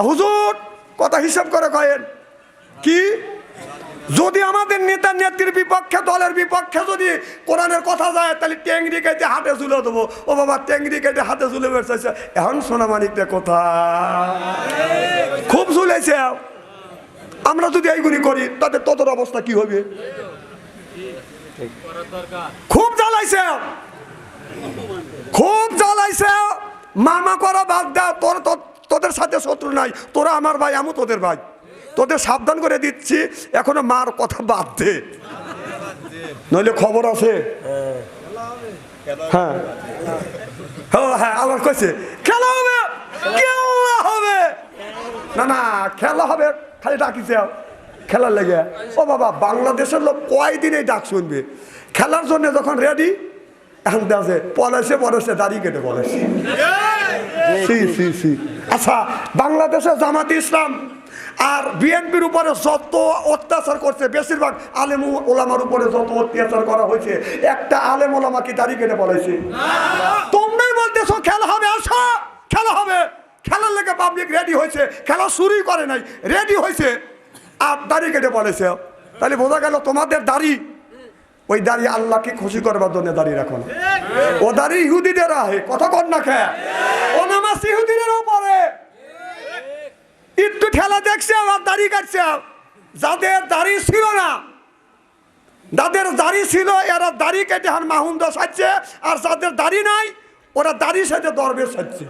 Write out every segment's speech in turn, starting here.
হুজুর, কথা হিসাব করে কয়েন। কি? যদি আমাদের নেতা নেত্রীর বিপক্ষে, দলের বিপক্ষে যদি কোরআনের কথা যায়, তাহলে ট্যাংরি কেটে হাতে ঝুলে দেবো। ও বাবা ট্যাংরি কেটে হাতে ঝুলে বেড়েছে এখন সোনা মানিকটা কোথায়? খুব ঝুলেছে। আমরা যদি এইগুলি করি তাদের ততর অবস্থা কি হবে? খুব জ্বালাইছে। খুব জ্বালাইছে। মামা করা বাদ দাও তোর তো- তোদের সাথে শত্রু নাই তোরা আমার ভাই আমি তোদের ভাই। তোদের সাবধান করে দিচ্ছি এখনও মার কথা বাদ দে। নইলে খবর আছে। হ্যাঁ। হ্যাঁ। হ্যাঁ আবার কইছে খেলা হবে খেলা হবে। না না খেলা হবে খালি ডাকিছে খেলার লেগে। ও বাবা বাংলাদেশের লোক কয়দিন এই ডাক শুনবে? খেলার জন্য যখন রেডি এখন দেখে পলাইছে পলাইছে দাঁড়িয়ে কেটে পলাইছে সি সি সি। আচ্ছা বাংলাদেশের জামাত ইসলাম আর বিএনপির উপরে যত অত্যাচার করছে, বেশিরভাগ আলেম ওলামার উপরে যত অত্যাচার করা হয়েছে, একটা আলেম ওলামা কি দাঁড়িয়ে কেটে পলাইছে? তোমরাই বলতেছো খেলা হবে আসো খেলা হবে। খেলার লেগে পাবলিক রেডি হয়েছে, খেলা শুরুই করে নাই রেডি হয়েছে, আর দাড়ি কেটে পড়েছে তাহলে বোঝা গেল তোমাদের দাড়ি, ওই দাড়ি আল্লাহকে খুশি করবার জন্য দাঁড়িয়ে রাখো ও দাড়ি ইহুদিদের আহে, কথা কর না খে ও নামাজ ইহুদিদের একটু ঠেলা দেখছে আর দাড়ি কাটছে। যাদের দাড়ি ছিল না, যাদের দাড়ি ছিল, এরা দাড়ি কেটে হার মাহুন্দ সাজছে, আর যাদের দাড়ি নাই, ওরা দাড়ি সাথে দরবে সাজছে।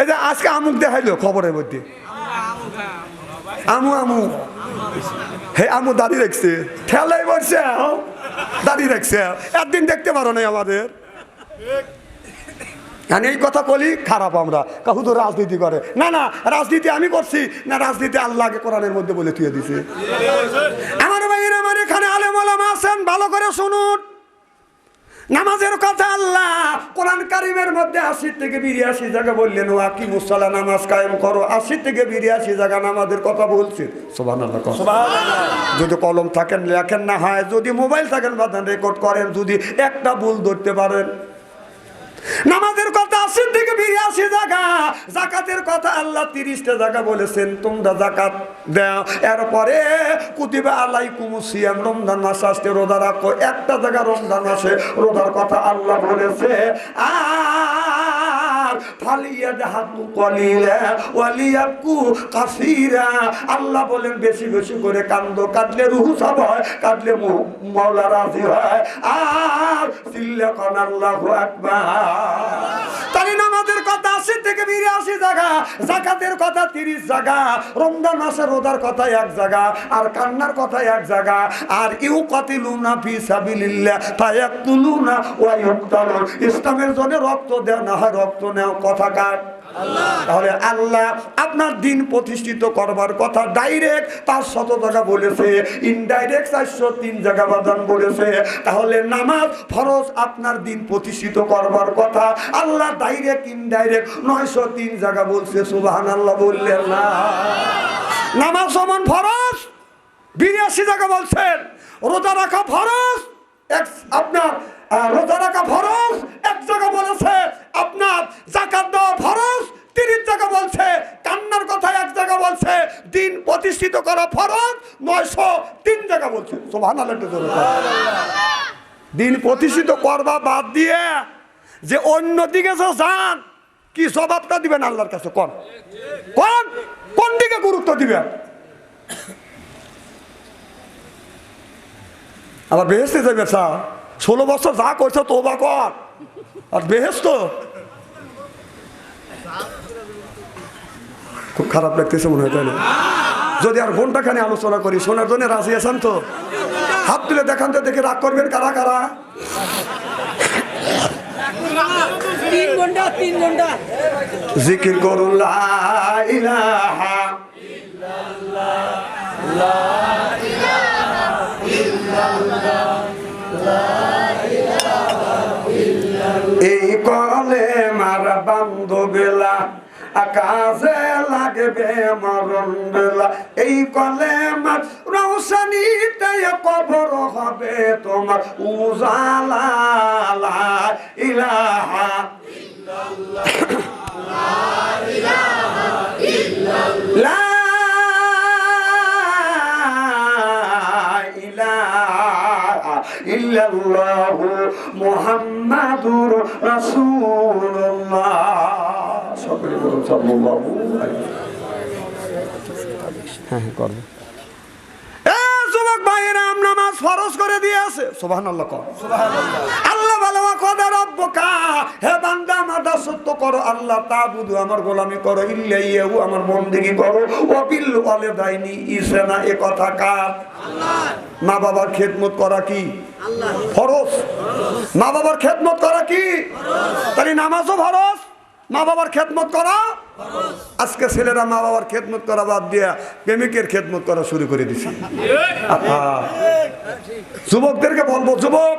এই যে আজকে আমুক দেখাইলো খবরের মধ্যে। আমু আমু। হে আমু, দাড়ি রাখছে ঠেলাই বলছে দাড়ি রাখছে একদিন দেখতে পারো না আমাদের। আমি এই কথা বলি খারাপ আমরা। কাহু তো রাজনীতি করে। না না রাজনীতি আমি করছি না রাজনীতি আল্লাহকে কোরআনের মধ্যে বলে তুই দিছে। আমার ভাইয়ের আমার এখানে আলেম আলামা আছেন ভালো করে শুনুন। নামাজের কথা আল্লাহ কোরআন কারিমের মধ্যে আশি থেকে বিরিয়াশি জায়গা বললেন ও আকি মুসাল্লা নামাজ কায়েম করো। আশি থেকে বিরিয়াশি জায়গা নামাজের কথা বলছেন। সোবান যদি কলম থাকেন লেখেন না হয় যদি মোবাইল থাকেন বাদান রেকর্ড করেন যদি একটা ভুল ধরতে পারেন। নামাজের কথা আশির থেকে বিরিয়াশি জায়গা জাকাতের কথা আল্লাহ তিরিশটা জায়গা বলেছেন, তোমরা জাকাত দাও। এরপরে, কুতিবা আলাই কুমুসিয়াম রমজান মাস আসতে রোজা রাখো। একটা জায়গা রমজান মাসে রোজার কথা আল্লাহ বলেছে আর ফালিয়া জাহাতু কলিলা ওয়ালিয়াকু কাসীরা। আল্লাহ বলেন, বেশি বেশি করে কান্দ, কাঁদলে রুহু সব হয়, কাঁদলে মৌলা রাজি হয়। আর সিল্লা কন আল্লাহু আকবার। তাই নামাজের কথা আশি থেকে বিরাশি জায়গা, জাকাতের কথা তিরিশ জায়গা, রমজান মাসের রোদার কথা এক জায়গা, আর কান্নার কথা এক জায়গা, আর ইউ কাতিলুনা ফি সাবিলিল্লাহ, ফায়াকুলুনা ওয়া ইউকতালুন। ইসলামের জন্য রক্ত দেয় না হয়, রক্ত নেও কথা কাট তাহলে আল্লাহ আপনার দিন প্রতিষ্ঠিত করবার কথা ডাইরেক্ট পাঁচ শত টাকা বলেছে ইনডাইরেক্ট চারশো তিন জায়গা বাদান বলেছে। তাহলে নামাজ ফরজ আপনার দিন প্রতিষ্ঠিত করবার কথা, আল্লাহ ডাইরেক্ট ইনডাইরেক্ট নয়শো তিন জায়গা বলছে সুবাহান আল্লাহ বললেন না। নামাজ সমান ফরজ, বিরাশি জায়গা বলছেন, রোজা রাখা ফরজ আপনার রোজা রাখা ফরজ এক জায়গা বলেছে আপনার জাকাত দেওয়া ফরজ তিরিশ জায়গা বলছে কান্নার কথা এক জায়গা বলছে দিন প্রতিষ্ঠিত করা ফরজ, নয়শো তিন জায়গা বলছে। সোভান দিন প্রতিষ্ঠিত করবা বাদ দিয়ে যে অন্য দিকে যান, কি জবাবটা দিবেন আল্লাহর কাছে? কোন? কোন? কোন দিকে গুরুত্ব দিবেন? আবার বেহেস্তে যাবে স্যার। ষোলো বছর যা করছে তো বা কর। আর বেহেস্ত খুব খারাপ লাগতেছে মনে হয় তাই না? যদি আর ঘন্টাখানি আলোচনা করি শোনার জন্য রাজি আছেন তো? হাত তুলে দেখান তো দেখে রাগ করবেন কারা কারা? তিন ঘণ্টা তিন ঘণ্টা। জিকির করুন এই কলে মার বান্ধবেলা আকাশে লাগবে মরণ বেলা। এই কলে মার কবর হবে তোমার। উজালা ইলাহা ইহু মোহাম্মদুর রসুল্লাহ সকলে বলুন সাল্লাল্লাহু আলাইহি হ্যাঁ যুবক ভাইয়েরা নামাজ ফরজ করে দিয়েছে সুবহানাল্লাহ কর। আল্লাহ বালামা কদা রব্বকা হে বান্দা করো আল্লাহ তাবুদু আমার গোলামি করো ইল্লাইয়াহু আমার বন্দেগি করো। ওয়াবিল ওয়ালিদাইনি ইসনা এ কথা কার? মা বাবার খেদমত করা কি? ফরজ। মা বাবার খেদমত করা কি? তাহলে নামাজও ফরজ? মা বাবার খেদমত করা? আজকে ছেলেরা মা বাবার খেদমত করা বাদ দিয়া প্রেমিকের খেদমত করা শুরু করে দিছে। যুবকদেরকে বলব, যুবক,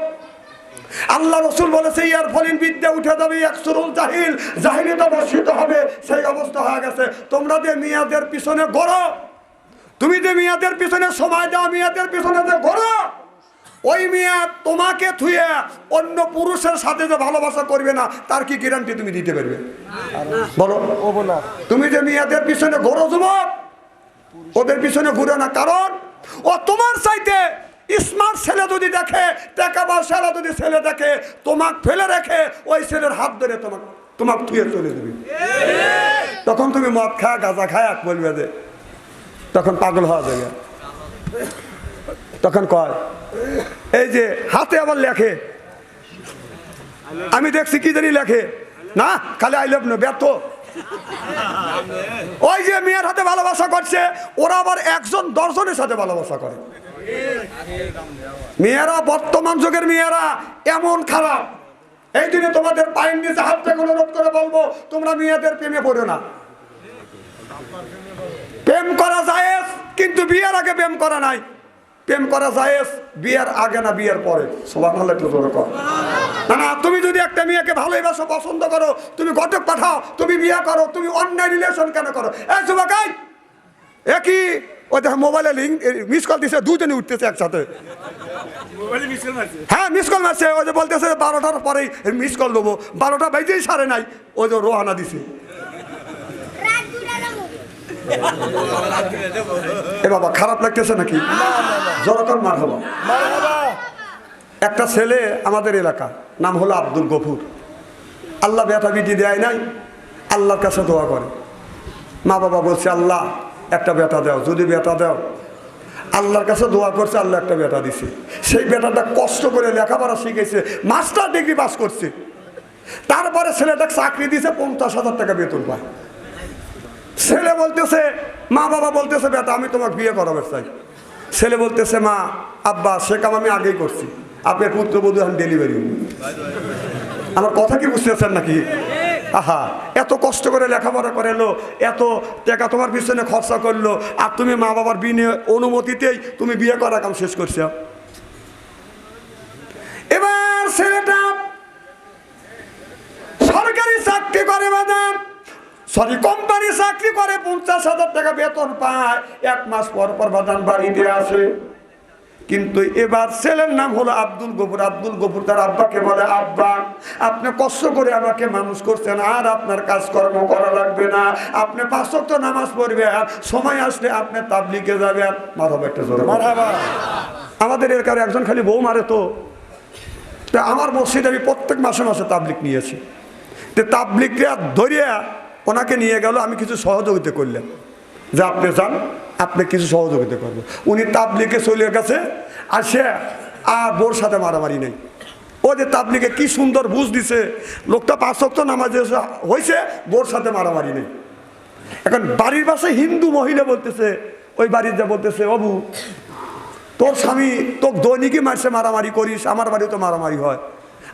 আল্লাহ রসুল বলেছে, ইয়ার ফলিন বিদ্যা উঠে যাবে, এক সুরুল জাহিল, জাহিলিতে বর্ষিত হবে, সেই অবস্থা হয়ে গেছে। তোমরা যে মিয়াদের পিছনে গড়ো, তুমি যে মিয়াদের পিছনে সময় দাও, মিয়াদের পিছনে যে গড়ো ওই মিয়া তোমাকে থুয়ে অন্য পুরুষের সাথে যে ভালোবাসা করবে না, তার কি গ্যারান্টি তুমি দিতে পারবে? বলো। তুমি যে মেয়েদের পিছনে ঘোরো যুবক, ওদের পিছনে ঘুরে না। কারণ ও তোমার চাইতে স্মার্ট ছেলে যদি দেখে টাকা পয়সালা যদি ছেলে দেখে, তোমাক ফেলে রেখে, ওই ছেলের হাত ধরে তোমাক তোমাক থুয়ে চলে দেবে তখন তুমি মদ খায়, গাঁজা খায় এক বলবে যে, তখন পাগল হওয়া যাবে। তখন কয় এই যে হাতে আবার লেখে। আমি দেখছি কি জানি লেখে। না খালি আই লাভ নো, ব্যর্থ। ওই যে মেয়ের হাতে ভালোবাসা করছে, ওরা আবার একজন দর্শনের সাথে ভালোবাসা করে। মেয়েরা, বর্তমান যুগের মেয়েরা এমন খারাপ। এই দিনে তোমাদের পায়ের নিচে হাত থেকে অনুরোধ করে বলব, তোমরা মেয়েদের প্রেমে পড়ো না। প্রেম করা যায় কিন্তু বিয়ের আগে প্রেম করা নাই। প্রেম করা যায় বিয়ের আগে না বিয়ের পরে? সবার ভালো একটু জোরে কর না না তুমি যদি একটা মেয়েকে ভালোবাসো পছন্দ করো তুমি ঘটক পাঠাও তুমি বিয়ে করো তুমি অন্যায় রিলেশন কেন করো? এই যুবকাই একই ওই দেখো মোবাইলে লিঙ্ক মিস কল দিছে দুজনে উঠতেছে একসাথে। হ্যাঁ মিস কল মারছে। ওই যে বলতেছে বারোটার পরেই মিস কল দেবো। বারোটা বেজেই সারে নাই। ওই যে রোহানা দিছে। এ বাবা খারাপ লাগতেছে নাকি? জরকর মার হলো একটা ছেলে আমাদের এলাকা নাম হলো আব্দুল গফুর। আল্লাহ বেটা বিটি দেয় নাই আল্লাহর কাছে দোয়া করে। মা বাবা বলছে আল্লাহ একটা বেটা দাও যদি বেটা দাও। আল্লাহর কাছে দোয়া করছে আল্লাহ একটা বেটা দিছে। সেই বেটাটা কষ্ট করে লেখাপড়া শিখেছে মাস্টার ডিগ্রি পাস করছে। তারপরে ছেলেটা চাকরি দিছে পঞ্চাশ হাজার টাকা বেতন পায়। ছেলে বলতেছে, মা বাবা বলতেছে, বেটা, আমি তোমাকে বিয়ে করাবে চাই। ছেলে বলতেছে, মা, আব্বা, সে কাম আমি আগেই করছি। আপনার পুত্রবধূ এখন ডেলিভারি আমার কথা কি বুঝতেছেন নাকি? আহা, এত কষ্ট করে লেখাপড়া করে এলো এত টাকা তোমার পিছনে খরচা করল, আর তুমি মা বাবার বিনে অনুমতিতেই তুমি বিয়ে করার কাম শেষ করছ। এবার ছেলেটা সরকারি চাকরি করে বাজার সরি কোম্পানি চাকরি করে পঞ্চাশ হাজার টাকা বেতন পায় এক মাস পর পর বাদান বাড়িতে আসে। কিন্তু এবার ছেলের নাম হলো আব্দুল গফুর। আব্দুল গফুর তার আব্বাকে বলে আব্বা আপনি কষ্ট করে আমাকে মানুষ করছেন আর আপনার কাজকর্ম করা লাগবে না। আপনি পাঁচ তো নামাজ পড়বেন সময় আসলে আপনি তাবলিকে যাবেন। মারব একটা জোরে আমাদের এলাকার একজন খালি বউ মারে তো। তা আমার মসজিদে আমি প্রত্যেক মাসে মাসে তাবলিক নিয়েছি। তো তাবলিকরা ধরিয়া ওনাকে নিয়ে গেল, আমি কিছু সহযোগিতা করলাম যে আপনি যান, আপনি কিছু সহযোগিতা করবেন। উনি তাবলিকে চলে গেছে, আর সে আর বোর সাথে মারামারি নেই। ও যে তাবলিকে কি সুন্দর বুঝ দিছে, লোকটা পাঁচ শক্ত নামাজে হয়েছে বোর সাথে মারামারি নেই। এখন বাড়ির পাশে হিন্দু মহিলা বলতেছে, ওই বাড়ির যা বলতেছে, অবু, তোর স্বামী তোর দৈনিকই মারছে মারামারি করিস, আমার বাড়ি তো মারামারি হয়।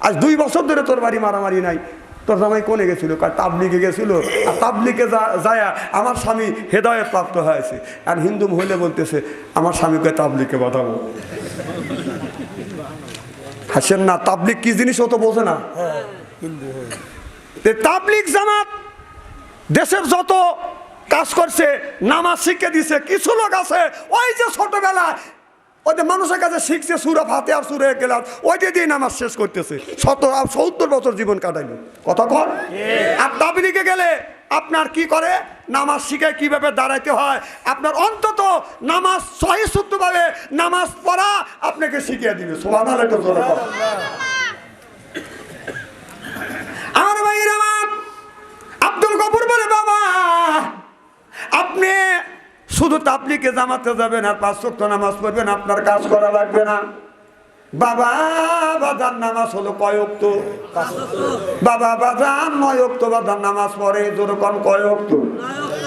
আজ দুই বছর ধরে তোর বাড়ি মারামারি নাই তোর জামাই কোনে গেছিল? কার তাবলিগে গেছিল। আর তাবলিগে যায় আমার স্বামী হেদায়ত প্রাপ্ত হয়েছে। আর হিন্দু মহিলা বলতেছে, আমার স্বামীকে তাবলিকে বাঁধাবো। হাসেন না তাবলিক কি জিনিস ও তো বোঝে না। তাবলিক জামাত দেশের যত কাজ করছে, নামাজ শিখে দিছে, কিছু লোক আছে, ওই যে ছোটবেলা ওই যে মানুষের কাছে শিখছে সুরা ফাতে আর সুরে গেলাম ওইটা দিয়ে নামাজ শেষ করতেছে। শত সত্তর বছর জীবন কাটাইলো। কথা কর আর তাবলিকে গেলে আপনার কি করে? নামাজ শিখে কীভাবে দাঁড়াইতে হয়? আপনার অন্তত নামাজ সহি শুদ্ধভাবে নামাজ পড়া আপনাকে শিখিয়ে দিবে। সোহান আমার আমার আব্দুল গফুর বলে শুধু তাপলিকে জামাতে যাবেন আর পাঁচ ওয়াক্ত নামাজ পড়বেন আপনার কাজ করা লাগবে না। বাবা বাজার নামাজ হলো কয়ক্ত বাবা বাজার নয়ক্ত বাজার নামাজ পড়ে যেরকম কয়ক্ত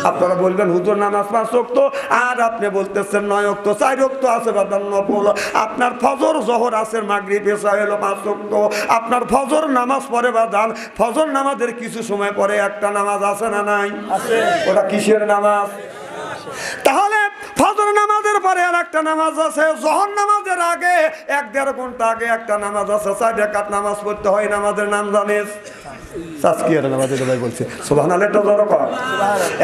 আপনারা বলবেন হুজুর নামাজ পাঁচ ওয়াক্ত? আর আপনি বলতেছেন নয় ওয়াক্ত চার ওয়াক্ত আছে বাদান নফল। আপনার ফজর জহর আছে মাগরি পেশা হলো পাঁচ ওয়াক্ত। আপনার ফজর নামাজ পড়ে বাদান ফজর নামাজের কিছু সময় পরে একটা নামাজ আছে না নাই? আছে। ওটা কিসের নামাজ? তাহলে ফজর নামাজের পরে আর একটা নামাজ আছে জহর নামাজের আগে এক দেড় ঘণ্টা আগে একটা নামাজ আছে চার একাত নামাজ পড়তে হয় নামাজের নাম জানিস?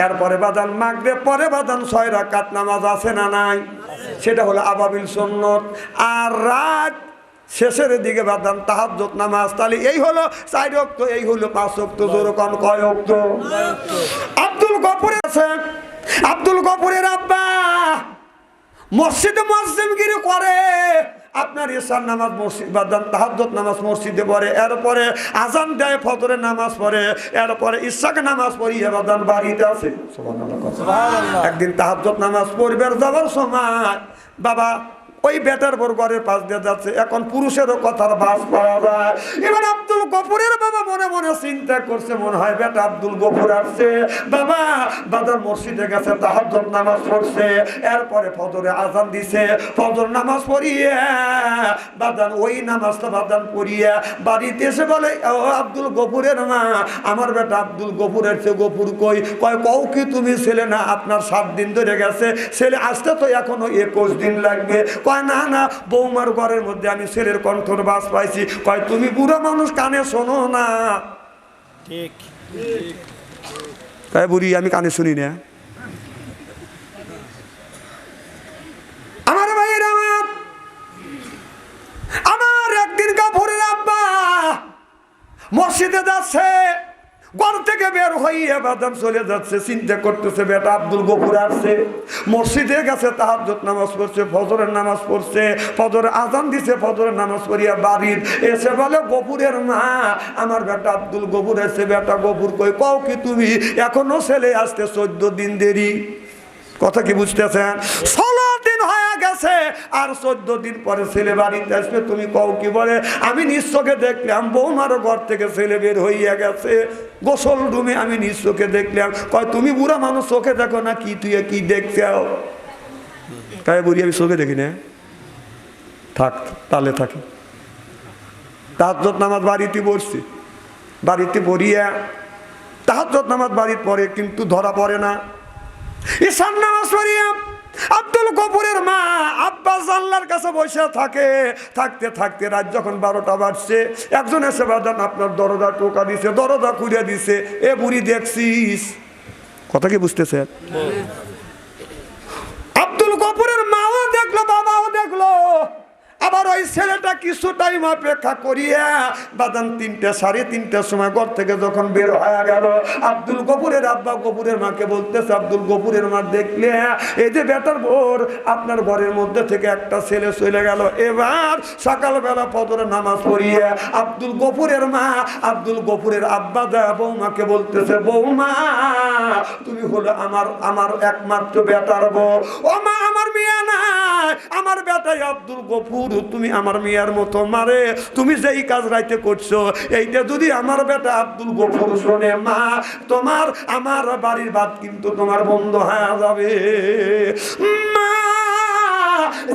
এরপরে বাদান মাগরে পরে বাদান ছয় রাকাত নামাজ আছে না নাই? সেটা হলো আবাবিল আর রাত শেষের দিকে বাদান তাহাজ্জুদ নামাজ। তাহলে এই হলো চার অক্ত এই হলো পাঁচ অক্ত জোরকম কয় অক্ত আব্দুল গফুর আছে আব্দুল গফুরের আব্বা। মসজিদে মসজিদগিরি করে। আপনার ঈশার নামাজ মসজিদ বা নামাজ মসজিদে পড়ে এরপরে আজান দেয় ফতরের নামাজ পড়ে এরপরে ইসাকে নামাজ পড়িয়ে বাদান বাড়িতে আছে। একদিন তাহাদ নামাজ পড়বে যাবার সময় বাবা ওই বেটার বর ঘরের পাশ দিয়ে যাচ্ছে। এখন পুরুষেরও কথার বাস পাওয়া যায়। এবার আব্দুল গফুরের বাবা মনে মনে চিন্তা করছে, মনে হয় বেটা আব্দুল গফুর আসছে। বাবা বাজার মসজিদে গেছে, তাহাজ্জুদ নামাজ পড়ছে। এরপরে ফজরে আজান দিছে, ফজর নামাজ পড়িয়ে বাদান ওই নামাজটা বাদান পড়িয়ে বাড়িতে এসে বলে, ও আব্দুল গফুরের মা, আমার বেটা আব্দুল গফুরের চেয়ে গফুর কই? কয়, কও কি তুমি ছেলে না, আপনার সাত দিন ধরে গেছে। ছেলে আসতে তো এখনও একুশ দিন লাগবে। কয় না না বৌমার ঘরের মধ্যে আমি ছেলের কণ্ঠর বাস পাইছি। কয় তুমি বুড়ো মানুষ কানে শোনো না। ঠিক তাই বুড়ি আমি কানে শুনি না। আমার ভাইয়ের আমার আমার একদিন কাপুরের আব্বা মসজিদে যাচ্ছে। ঘর থেকে বের হইয়া বাদাম চলে যাচ্ছে, চিন্তা করতেছে, বেটা আব্দুল গপুর আসছে। মসজিদে গেছে তাহার নামাজ পড়ছে, ফজরের নামাজ পড়ছে, ফজর আজান দিছে, ফজরের নামাজ পড়িয়া বাড়ির এসে বলে গপুরের মা, আমার বেটা আব্দুল গপুর এসে বেটা গপুর কই কও কি তুমি, এখনও ছেলে আসতে চোদ্দ দিন দেরি। কথা কি বুঝতেছেন? ষোলো দিন হয়ে গেছে, আর চোদ্দ দিন পরে ছেলে বাড়িতে আসবে, তুমি কও কি বলে? আমি নিশ্চকে দেখলাম, বৌমারও ঘর থেকে ছেলে বের হইয়া গেছে। গোসল রুমে আমি নিশ্চকে দেখলাম। কয়, তুমি বুড়া মানুষ চোখে দেখো না, কি তুই কি দেখছাও তাই বুড়ি, আমি চোখে দেখি না। থাক তাহলে থাকি। তাহার নামাজ বাড়িতে বসছি বাড়িতে পড়িয়া তাহার নামাজ বাড়ির পরে কিন্তু ধরা পড়ে না। ঈশান নামাজ পড়িয়া আব্দুল কপুরের মা আব্বাস আল্লাহর কাছে বসে থাকে। থাকতে থাকতে রাত যখন বারোটা বাজছে একজন এসে বাদান আপনার দরজা টোকা দিছে দরজা খুলে দিছে। এ বুড়ি দেখছিস? কথা কি বুঝতেছেন আব্দুল কপুরের মাও দেখল বাবাও দেখল। আবার ওই ছেলেটা কিছু টাইম অপেক্ষা করিয়া বাদাম তিনটা সাড়ে তিনটার সময় ঘর থেকে যখন বের হয়ে গেল, আব্দুল গফুরের আব্বা গফুরের মাকে বলতেছে, আব্দুল গফুরের মা দেখলে, এই যে বেটার বোর, আপনার ঘরের মধ্যে থেকে একটা ছেলে চলে গেল। এবার সকালবেলা পদরে নামাজ পড়িয়ে আব্দুল গফুরের মা, আব্দুল গফুরের আব্বা দা বৌমাকে বলতেছে, বৌমা, তুমি হলো আমার আমার একমাত্র বেটার বউ ও মা, আমার মেয়ে নাই, আমার বেটাই আব্দুল গফুর তুমি আমার মেয়ের মতো, মারে, তুমি যেই কাজ রাইতে করছ, এইটা যদি আমার বেটা আব্দুল গফুর শোনে, মা, তোমার, আমার বাড়ির বাদ কিন্তু তোমার বন্ধ হয়ে যাবে।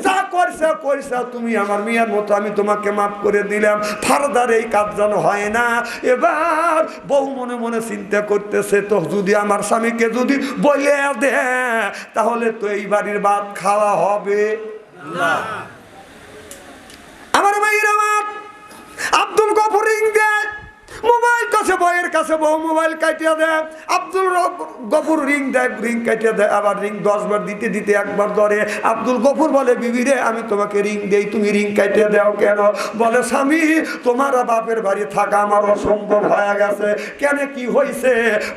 যা করছে করছে তুমি আমার মেয়ের মতো, আমি তোমাকে মাফ করে দিলাম। ফারদার এই কাজ যেন হয় না। এবার বউ মনে মনে চিন্তা করতেছে, তো যদি আমার স্বামীকে যদি বলে দে, তাহলে তো এই বাড়ির ভাত খাওয়া হবে। আমার ভাইয়ের আমার। আব্দুল গফর রিং দেয় মোবাইল কাছে, বইয়ের কাছে বউ মোবাইল কাটিয়া দেয় আব্দুল গফুর রিং দেয়, রিং কাটিয়ে দেয়, আবার রিং দশবার দিতে দিতে একবার ধরে। আব্দুল গফুর বলে, বিবি রে, আমি তোমাকে রিং দেই, তুমি রিং কাটিয়ে দাও কেন? বলে, স্বামী, তোমার বাপের বাড়ি থাকা আমার অসম্ভব হয়ে গেছে। কেন, কি হয়েছে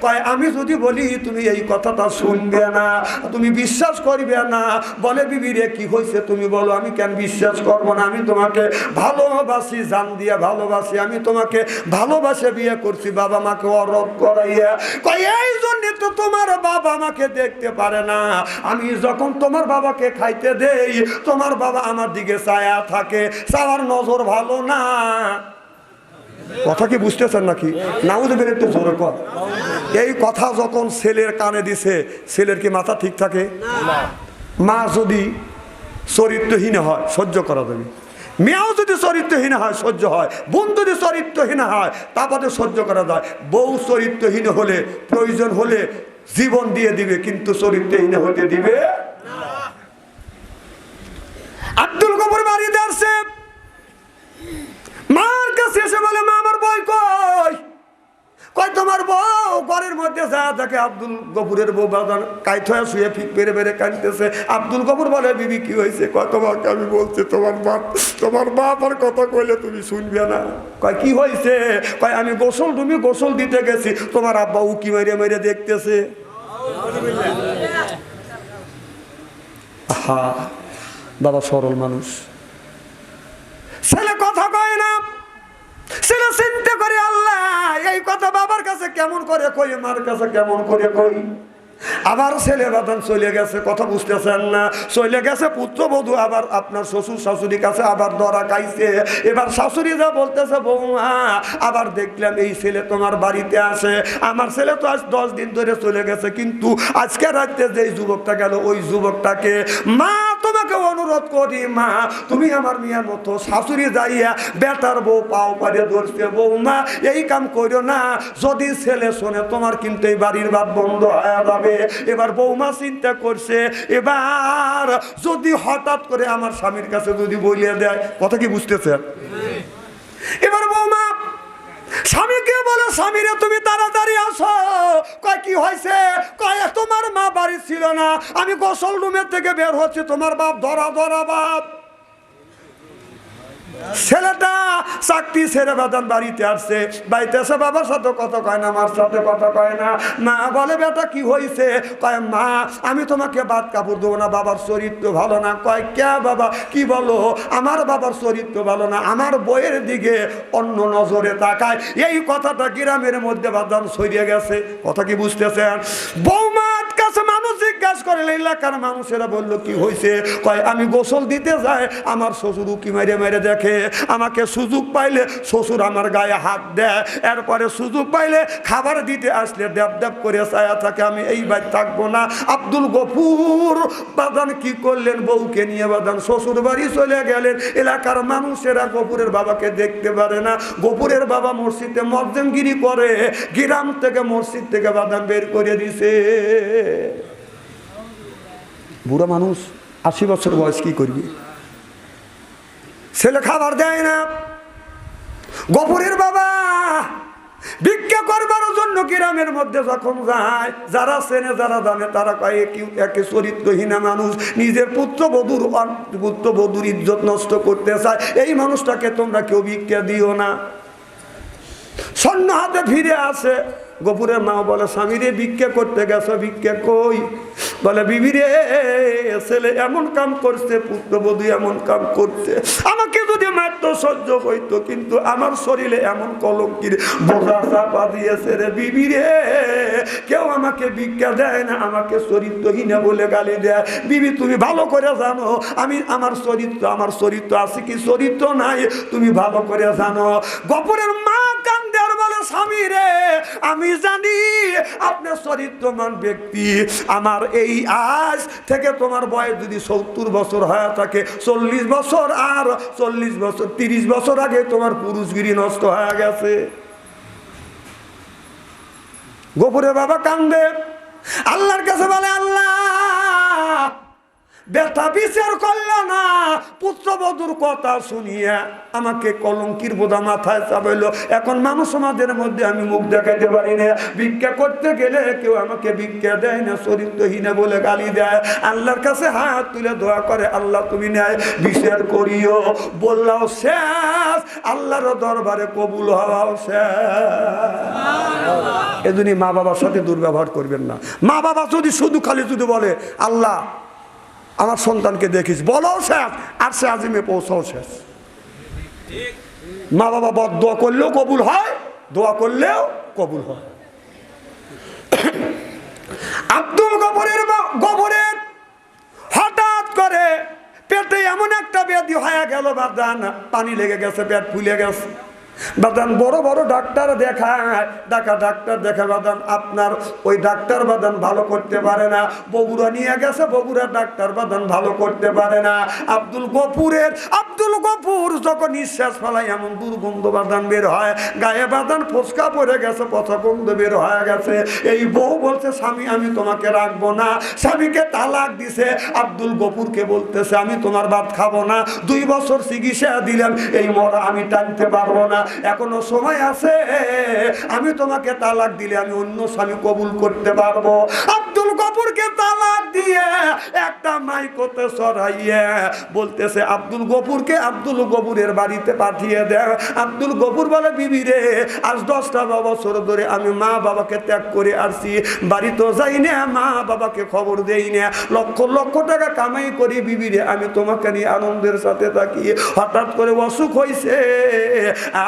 কয়, আমি যদি বলি, তুমি এই কথাটা শুনবে না, তুমি বিশ্বাস করবে না। বলে, বিবি রে, কি হয়েছে তুমি বলো, আমি কেন বিশ্বাস করব না? আমি তোমাকে ভালোবাসি, জান দিয়ে ভালোবাসি, আমি তোমাকে ভালোবাসে বিয়ে করছি, বাবা মাকে অরোধ করাইয়া। কয় এই জন্য তো তোমার বাবা আমাকে দেখতে পারে না। আমি যখন তোমার বাবাকে খাইতে দেই তোমার বাবা আমার দিকে ছায়া থাকে। চাওয়ার নজর ভালো না। কথা কি বুঝতেছেন নাকি? নাউদ বের একটু জোরে কর এই কথা যখন ছেলের কানে দিছে ছেলের কি মাথা ঠিক থাকে? মা যদি চরিত্রহীন হয় সহ্য করা যাবে। মেয়েও যদি চরিত্রহীন হয়, সহ্য হয়। বোন যদি চরিত্রহীন হয়, তাপাতে সহ্য করা যায়। বউ চরিত্রহীন হলে প্রয়োজন হলে জীবন দিয়ে দিবে, কিন্তু চরিত্রহীন হতে দিবে আব্দুল কবর বাড়িতে আসছে মার কাছে এসে বলে, মা, আমার বই কই? কই তোমার বউ ঘরের মধ্যে যা থাকে আব্দুল গফুরের বউ বাজান কাইট হয়ে শুয়ে ফিক পেরে পেরে কাঁদতেছে। আব্দুল গফুর বলে, বিবি, কি হয়েছে? কয়, তোমাকে আমি বলছি, তোমার বাপ তোমার বাপ আর কথা কইলে তুমি শুনবে না। কয়, কি হয়েছে? কয়, আমি গোসল, তুমি গোসল দিতে গেছি। তোমার আব্বা উকি মেরে মেরে দেখতেছে। হা বাবা সরল মানুষ। ছেলে কথা কয় না। ছেলে চিন্তা করে, আল্লাহ, এই কথা বাবার কাছে কেমন করে কই, মার কাছে কেমন করে কই? আবার ছেলে বাদান চলে গেছে, কথা বুঝতেছেন না। চলে গেছে পুত্রবধূ, আবার আপনার শ্বশুর শাশুড়ির কাছে আবার ধরা খাইছে। এবার শাশুড়ি যা বলতেছে, বৌমা, আবার দেখলাম এই ছেলে তোমার বাড়িতে আসে আমার ছেলে তো আজ দশ দিন ধরে চলে গেছে, কিন্তু আজকে রাত্রে যে যুবকটা গেল, ওই যুবকটাকে মা তোমাকে অনুরোধ করি মা তুমি আমার মেয়ের মতো শাশুড়ি যাইয়া বেটার বউ পাও পারে ধরছে বৌমা এই কাম করিও না যদি ছেলে শোনে তোমার কিন্তু এই বাড়ির বাদ বন্ধ হয়ে যাবে। এবার বৌমা চিন্তা করছে এবার যদি হঠাৎ করে আমার স্বামীর কাছে যদি বলিয়ে দেয় কথা কি বুঝতেছে? এবার বৌমা স্বামীকে বলে, স্বামীরে, তুমি তাড়াতাড়ি আসো। কয়, কি হয়েছে? কয় তোমার মা বাড়ি ছিল না। আমি গোসল রুমের থেকে বের হচ্ছি। তোমার বাপ ধরা ধরা বাপ। ছেলেটা চাকরি ছেড়ে বেতন বাড়িতে আসছে। বাড়িতে এসে বাবার সাথে কথা কয় না, মার সাথে কথা কয় না। মা বলে, বেটা, কি হয়েছে কয়, মা, আমি তোমাকে বাদ কাপড় দেবো না, বাবার চরিত্র ভালো না। কয় কে বাবা, কি বলো? আমার বাবার চরিত্র ভালো না, আমার বইয়ের দিকে অন্য নজরে তাকায়। এই কথাটা গ্রামের মধ্যে বাদান সরিয়ে গেছে। কথা কি বুঝতেছেন? মানুষ জিজ্ঞাসা করে এলাকার মানুষেরা বলল কি হয়েছে কয়, আমি গোসল দিতে যাই, আমার শ্বশুর উকি মেরে মেরে দেখে, আমাকে সুযোগ পাইলে শ্বশুর আমার গায়ে হাত দেয়, এরপরে সুযোগ পাইলে খাবার দিতে আসলে দেব দেব করে ছায়া থাকে, আমি এই বাড়ি থাকব না। আব্দুল গফুর, বাদান কি করলেন বউকে নিয়ে বাদান? শ্বশুর বাড়ি চলে গেলেন, এলাকার মানুষেরা গফুরের বাবাকে দেখতে পারে না। গফুরের বাবা মসজিদে মর্জনগিরি করে, গ্রাম থেকে মসজিদ থেকে বাদান বের করে দিছে। বুড়ো মানুষ, আশি বছর বয়স, কি করবি? ছেলে খাবার দেয় না। গফুরের বাবা ভিক্ষা করবার জন্য গ্রামের মধ্যে যখন যায়, যারা চেনে, যারা জানে, তারা কয়ে একে চরিত্রহীনা মানুষ, নিজের পুত্রবধূর পুত্রবধূর ইজ্জত নষ্ট করতে চায়। এই মানুষটাকে তোমরা কেউ ভিক্ষা দিও না। স্বর্ণ হাতে ফিরে আসে। গোপুরের মা বলে, স্বামী রে, ভিক্ষা করতে গেছো, ভিক্ষা কই? বলে, বিবি রে, ছেলে এমন কাম করছে, পুত্রবধূ এমন কাম করছে। আমাকে যদি মারত, সহ্য হইতো, কিন্তু আমার শরীরে এমন কলঙ্কির বোঝা চাপা দিয়েছে রে, বিবি রে, কেউ আমাকে ভিক্ষা দেয় না, আমাকে চরিত্রহীন বলে গালি দেয়। বিবি, তুমি ভালো করে জানো, আমি আমার চরিত্র আমার চরিত্র আছে কি চরিত্র নাই? তুমি ভালো করে জানো। গপুরের মা কান্দে স্বামী রে? আমি জানি আপনি চরিত্রমান ব্যক্তি। আমার এই আজ থেকে তোমার বয়স যদি সত্তর বছর হয়ে থাকে, চল্লিশ বছর আর চল্লিশ বছর, তিরিশ বছর আগে তোমার পুরুষগিরি নষ্ট হয়ে গেছে। গোপুরের বাবা কান্দে। আল্লাহর কাছে বলে, আল্লাহ ব্যথা বিচার করল না। পুত্রবধূর কথা শুনিয়া আমাকে কলঙ্কির বোধা মাথায় চাপাইল। এখন মানুষ সমাজের মধ্যে আমি মুখ দেখাইতে পারি না। ভিক্ষা করতে গেলে কেউ আমাকে ভিক্ষা দেয় না, চরিত্রহীনা বলে গালি দেয়। আল্লাহর কাছে হাত তুলে দোয়া করে, আল্লাহ, তুমি নেয় বিচার করিও। বললাও, শেষ। আল্লাহর দরবারে কবুল হওয়াও শেষ। এজন্য মা বাবার সাথে দুর্ব্যবহার করবেন না। মা বাবা যদি শুধু খালি শুধু বলে, আল্লাহ আমার সন্তানকে দেখিস। বলো শেষ, আর সে আজিমে পৌঁছাও শেষ। মা বাবা বদ দোয়া করলেও কবুল হয়, দোয়া করলেও কবুল হয়। আব্দুল গফরের বা- গফরের হঠাৎ করে পেটে এমন একটা ব্যাধি হয়ে গেল, বাদান, পানি লেগে গেছে, পেট ফুলে গেছে। বাদান বড় বড় ডাক্তার দেখায়। ডাকা ডাক্তার দেখা বাদান আপনার ওই ডাক্তার বাদান ভালো করতে পারে না। বগুড়া নিয়ে গেছে, বগুড়া ডাক্তার বাদান ভালো করতে পারে না। আব্দুল গফুরের, আব্দুল গফুর যখন নিঃশ্বাস ফেলায়, এমন দুর্গন্ধ বাদান বের হয়। গায়ে বাদান ফসকা পড়ে গেছে পথা গন্ধ বের হয়ে গেছে। এই বউ বলছে, স্বামী, আমি তোমাকে রাখব না। স্বামীকে তালাক দিছে। আব্দুল গফুরকে বলতেছে, আমি তোমার ভাত খাব না। দুই বছর চিকিৎসা দিলাম। এই মরা আমি টানতে পারব না। এখনও সময় আছে। আমি তোমাকে তালাক দিলে আমি অন্য স্বামী কবুল করতে পারব। আব্দুল গফুরকে তালাক দিয়ে একটা মাইকোতে সরাইয়ে বলতেছে, আব্দুল গফুরকে আব্দুল গফুরের বাড়িতে পাঠিয়ে দেয় আব্দুল গফুর বলে, বিবি রে, আজ দশটা বছর ধরে আমি মা বাবাকে ত্যাগ করে আসছি। বাড়িতেও যাই না, মা বাবাকে খবর দেই না। লক্ষ লক্ষ টাকা কামাই করি, বিবি রে, আমি তোমাকে নিয়ে আনন্দের সাথে থাকি। হঠাৎ করে অসুখ হয়েছে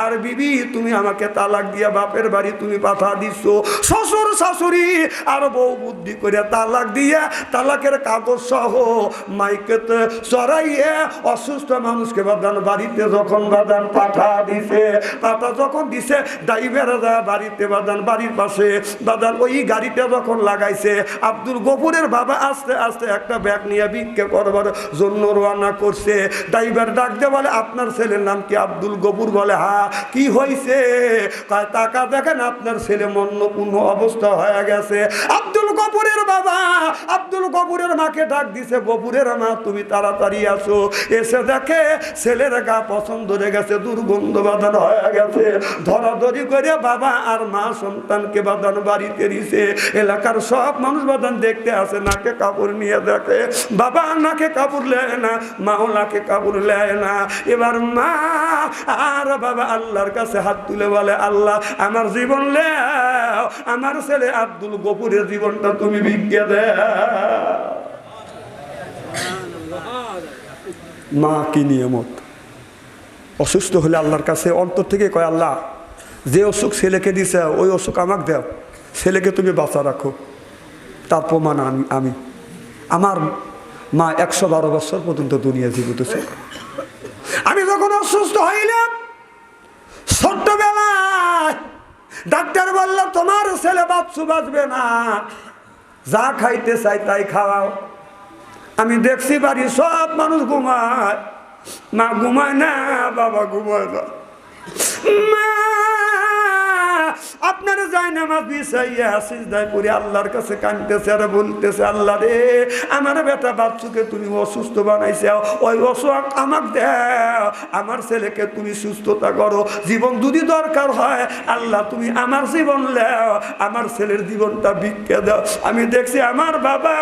আর বিবি, তুমি আমাকে তালাক দিয়া বাপের বাড়ি তুমি পাঠা দিচ্ছ শ্বশুর শাশুড়ি, আর বউ বুদ্ধি করে তালাক দিয়া, তালাকের কাগজ সহ মাইকেতে চড়াইয়ে অসুস্থ মানুষকে বাদান বাড়িতে যখন বাদান পাঠা দিছে, পাঠা যখন দিছে ড্রাইভাররা বাড়িতে বাদান বাড়ির পাশে ওই গাড়িটা যখন লাগাইছে, আব্দুল গফুরের বাবা আস্তে আস্তে একটা ব্যাগ নিয়ে করবার জন্য করছে। ড্রাইভার ডাক দিয়ে বলে, আপনার ছেলের নাম কি আব্দুল গফুর? বলে, হা, কি হয়েছে টাকা দেখেন, আপনার ছেলে মন্নপূর্ণ অবস্থা হয়ে গেছে। আব্দুল গফুরের বাবা, আব্দুল গফুরের মাকে ডাক দিছে, গফুরের মা, তুমি তাড়াতাড়ি আসো। এসে দেখে ছেলের গা পছন্দ হয়ে গেছে, দুর্গন্ধ বাদান হয়ে গেছে। ধরাধরি করে বাবা আর মা সন্তানকে বাদান বাড়িতে দিছে। এলাকার সব মানুষ বাদান দেখতে আসে, নাকে কাপড় নিয়ে দেখে। বাবা নাকে কাপড় নেয় না, মাও নাকে কাপড় নেয় না। এবার মা আর বাবা আল্লাহর কাছে হাত তুলে বলে, আল্লাহ, আমার জীবন লেও, আমার ছেলে আব্দুল গফুরের জীবনটা তুমি ভিক্ষে দে। মা, কি নিয়মত? অসুস্থ হলে আল্লাহর কাছে অন্তর থেকে কয়, আল্লাহ, যে অসুখ ছেলেকে দিছে, ওই অসুখ আমাকে দেও। ছেলেকে তুমি বাঁচা রাখো। তার প্রমাণ আমি আমি। আমার মা একশো বারো বছর পর্যন্ত দুনিয়া জীবিত ছিল। আমি যখন অসুস্থ হইলাম, ছোট্টবেলায় ডাক্তার বলল, তোমার ছেলে বাচ্চু বাঁচবে না। যা খাইতে চাই তাই খাওয়াও। আমি দেখছি বাড়ি সব মানুষ ঘুমায়। মা ঘুমায় না, বাবা ঘুমায় না। মা আপনারা যায় না আমার বিষাইয়া আসিস দায় করে আল্লাহর কাছে কানতেছে আর বলতেছে, আল্লাহ রে, আমার বেটা বাচ্চুকে তুমি অসুস্থ বানাইছে ওই অসুখ আমাক দেও, আমার ছেলেকে তুমি সুস্থতা করো, জীবন যদি দরকার হয়, আল্লাহ তুমি আমার জীবন লেও, আমার ছেলের জীবনটা ভিক্ষে দাও। আমি দেখছি আমার বাবা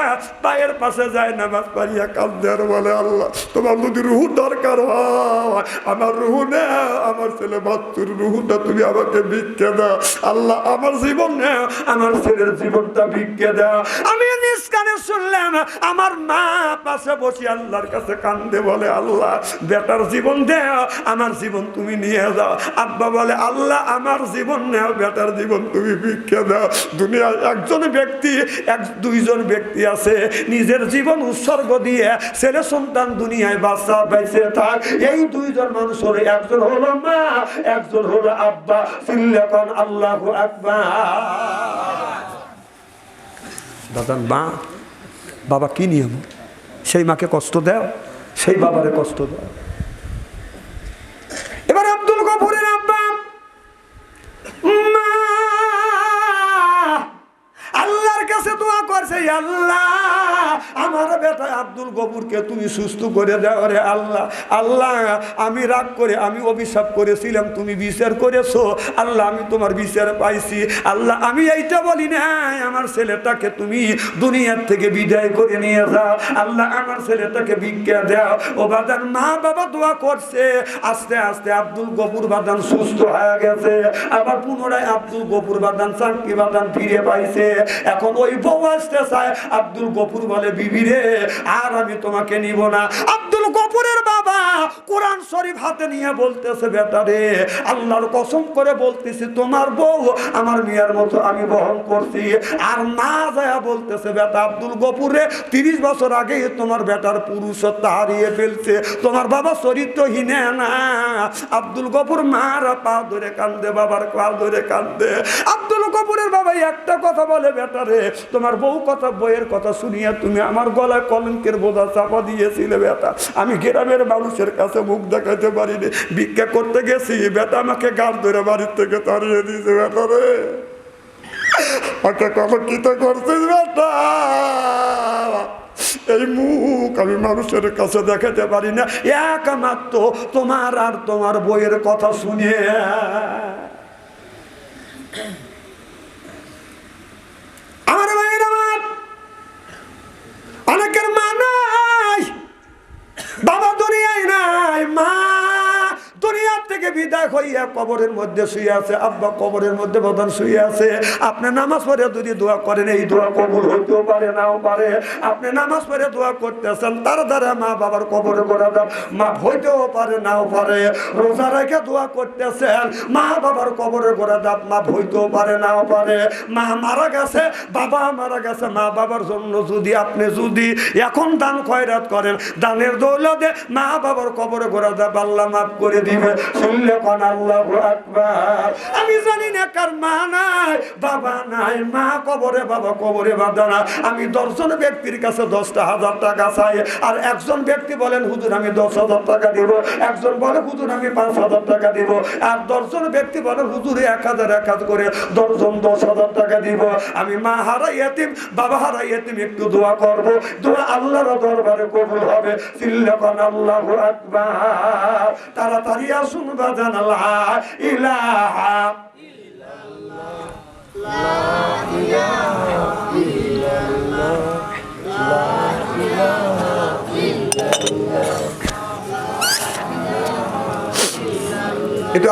পায়ের পাশে যায় নামাজ পারিয়া কাঁদতে আর বলে, আল্লাহ, তোমার যদি রুহু দরকার হয়, আমার রুহু নেও, আমার ছেলে বাচ্চুর রুহুটা তুমি আমাকে ভিক্ষে দাও। আল্লাহ আমার জীবন, আমার ছেলের জীবনটা ভিক্ষে দাও আমি নিজ কানে শুনলাম, আমার মা পাশে বসে আল্লাহর কাছে কান্দে বলে, আল্লাহ, বেটার জীবন দেও আমার জীবন তুমি নিয়ে যাও। আব্বা বলে, আল্লাহ, আমার জীবন নেও, বেটার জীবন তুমি ভিক্ষে দাও। দুনিয়ায় একজন ব্যক্তি, এক, দুইজন ব্যক্তি আছে, নিজের জীবন উৎসর্গ দিয়ে ছেলে সন্তান দুনিয়ায় বাচ্চা বেঁচে থাক এই দুইজন মানুষ হলো একজন হলো মা, একজন হলো আব্বা। সিল্লাকন আল্লাহ মা, বাবা কি নিয়ম? সেই মাকে কষ্ট দেও, সেই বাবারে কষ্ট দেও। এবারে আব্দুল গফুরের আল্লাহ। আমার বেটা আব্দুল গফুরকে তুমি সুস্থ করে দাও রে আল্লাহ। আল্লাহ, আমি রাগ করে, আমি অভিশাপ করেছিলাম, তুমি বিচার করেছ। আল্লাহ, আমি তোমার বিচার পাইছি। আল্লাহ, আমি এইটা বলি না আমার ছেলেটাকে তুমি দুনিয়ার থেকে বিদায় করে নিয়ে যাও। আল্লাহ, আমার ছেলেটাকে ভিক্ষা দাও। ও বাদান মা বাবা দোয়া করছে। আস্তে আস্তে আব্দুল গফুর বাদান সুস্থ হয়ে গেছে। আবার পুনরায় আব্দুল গফুর বাদান চাকরি বাদান ফিরে পাইছে। এখন ওই বউ আসতে চায়, আব্দুল গফুর বলে, বিবি রে, আর আমি তোমাকে নিব না। আব্দুল গফুরের বাবা কোরআন শরীফ হাতে নিয়ে বলতেছে, বেটা রে, আল্লাহর কসম করে বলতেছি, তোমার বউ আমার মেয়ের মতো আমি বহন করছি। আর মা যায় বলতেছে, বেটা আব্দুল গপুরে তিরিশ বছর আগে তোমার বেটার পুরুষত্ব হারিয়ে ফেলছে। তোমার বাবা চরিত্রহীন না। আব্দুল গপুর মার পা ধরে কান্দে, বাবার পা ধরে কান্দে। আব্দুল গপুরের বাবা একটা কথা বলে, বেটা রে, তোমার বউ কথা বইয়ের কথা শুনিয়া তুমি আমার গলায় কলঙ্কের বোঝা চাপা দিয়েছিলে, বেটা। আমি গ্রামের মানুষের কাছে মুখ দেখাতে পারিনি। ভিক্ষা করতে গেছি বেটা আমাকে গান ধরে বাড়ির থেকে তাড়িয়ে দিয়েছে বেটা রে। করছিস বেটা? এই মুখ আমি মানুষের কাছে দেখাতে পারি না। একমাত্র তোমার আর তোমার বইয়ের কথা শুনিয়ে। আমার অনেকের মা বাবা দুনিয়ায় নাই মা। দুনিয়ার থেকে বিদায় হইয়া কবরের মধ্যে শুয়ে আছে। আব্বা কবরের মধ্যে বদন শুয়ে আছে। আপনি নামাজ পড়ে যদি দোয়া করেন, এই দোয়া কবুল হইতেও পারে, নাও পারে। আপনি নামাজ পড়ে দোয়া করতেছেন, তার দ্বারা মা বাবার কবরে গোড়া দাম মা হইতেও পারে, নাও পারে। রোজা রেখে দোয়া করতেছেন, মা বাবার কবরে গোড়া দাম মা হইতেও পারে, নাও পারে। মা মারা গেছে, বাবা মারা গেছে। মা বাবার জন্য যদি আপনি যদি এখন দান খয়রাত করেন, দানের দৌলতে মা বাবার কবরে গোড়া দাম আল্লাহ মাফ করে দিবে শুনলে কোন আল্লাহ আকবার। আমি জানি না কার মা নাই, বাবা নাই, মা কবরে, বাবা কবরে বাবা না। আমি দশজন ব্যক্তির কাছে দশটা হাজার টাকা চাই, আর একজন ব্যক্তি বলেন, হুজুর, আমি দশ হাজার টাকা দিব। একজন বলে, হুজুর, আমি পাঁচ হাজার টাকা দিব। আর দশজন ব্যক্তি বলে, হুজুরে, এক হাজার এক হাজার করে দশজন দশ হাজার টাকা দিব। আমি মা হারা ইয়েতিম বাবা হারা ইয়েতিম একটু দোয়া করব। দোয়া আল্লাহর দরবারে কবুল হবে। সিল্লাকান আল্লাহু আকবার। তাড়াতাড়ি আসুন বাজান আল্লাহ ইলাহা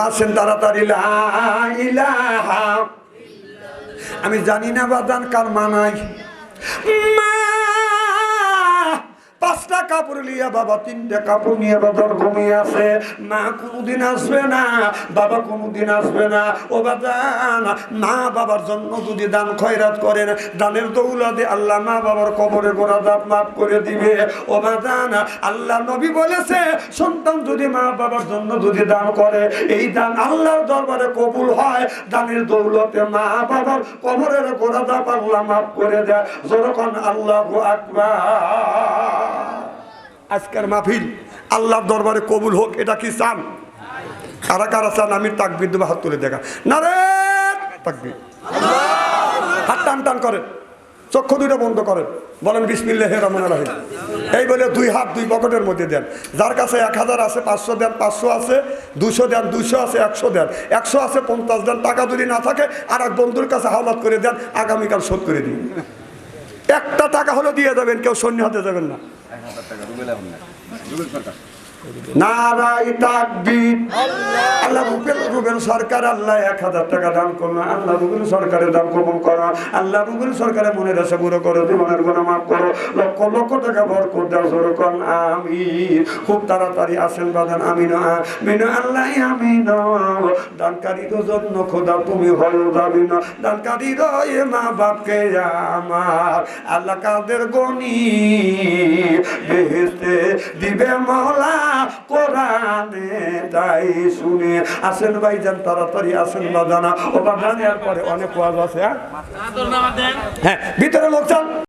আসেন তাড়াতাড়ি আমি জানি না বাদান কার মানাই মা পাঁচটা কাপড় নিয়ে বাবা, তিনটা কাপড় নিয়ে বাবার ঘুমিয়ে আছে। মা কোনোদিন আসবে না, বাবা কোনোদিন আসবে না। ও বাদান মা বাবার জন্য যদি দান খয়রাত করেন, দানের দৌলতে আল্লাহ মা বাবার কবরে গোড়া দাপ মাফ করে দিবে। ও বাদান আল্লাহ নবী বলেছে, সন্তান যদি মা বাবার জন্য যদি দান করে, এই দান আল্লাহর দরবারে কবুল হয়। দানের দৌলতে মা বাবার কবরের গোড়া দাপ আল্লাহ মাফ করে দেয়। যখন আল্লাহ আকবার। আজকের মাহফিল আল্লাহর দরবারে কবুল হোক, এটা কি চান? কারা কারা চান? আমি তাকবির দেবো, হাত তুলে দেখা। না রে তাকবির। হাত টান টান করেন, চক্ষু দুইটা বন্ধ করেন। বলেন, বিসমিল্লাহ রহমান রাহিম। এই বলে দুই হাত দুই পকেটের মধ্যে দেন। যার কাছে এক হাজার আছে, পাঁচশো দেন, পাঁচশো আছে, দুশো দেন, দুশো আছে, একশো দেন। একশো আছে, পঞ্চাশ দেন, টাকা যদি না থাকে আর এক বন্ধুর কাছে হাওলাত করে দেন, আগামীকাল শোধ করে দিন। একটা টাকা হলে দিয়ে যাবেন, কেউ সৈন্য হতে যাবেন না। হাজার টাকা রুবেল আহমেদ। রুবেল সরকার। নারাই তাকবীর। আল্লাহ। রুবেল রুবেল সরকার আল্লাহ এক হাজার টাকা দান করল। আল্লাহ রুবেল সরকারের দান কবুল করো। আল্লাহ রুবেল সরকারের মনে রেসে পুরো করো। জীবনের গুণা মাফ করো। লক্ষ লক্ষ টাকা ভর করতে জোর কর আমি খুব তাড়াতাড়ি আসেন বাদান আমি না আমিন আল্লাহ আমি না দানকারী জন্য খোদা তুমি হল যাবি না। মা বাপকে আমার। আল্লাহ কাদের গনি বেহেস্তে দিবে মহলা। কোরআনে তাই শুনে। আসেন ভাইজান তাড়াতাড়ি আসেন না জানা। ওটা জানার পরে অনেক ওয়াজ আছে হ্যাঁ? হ্যাঁ ভিতরে লোক চান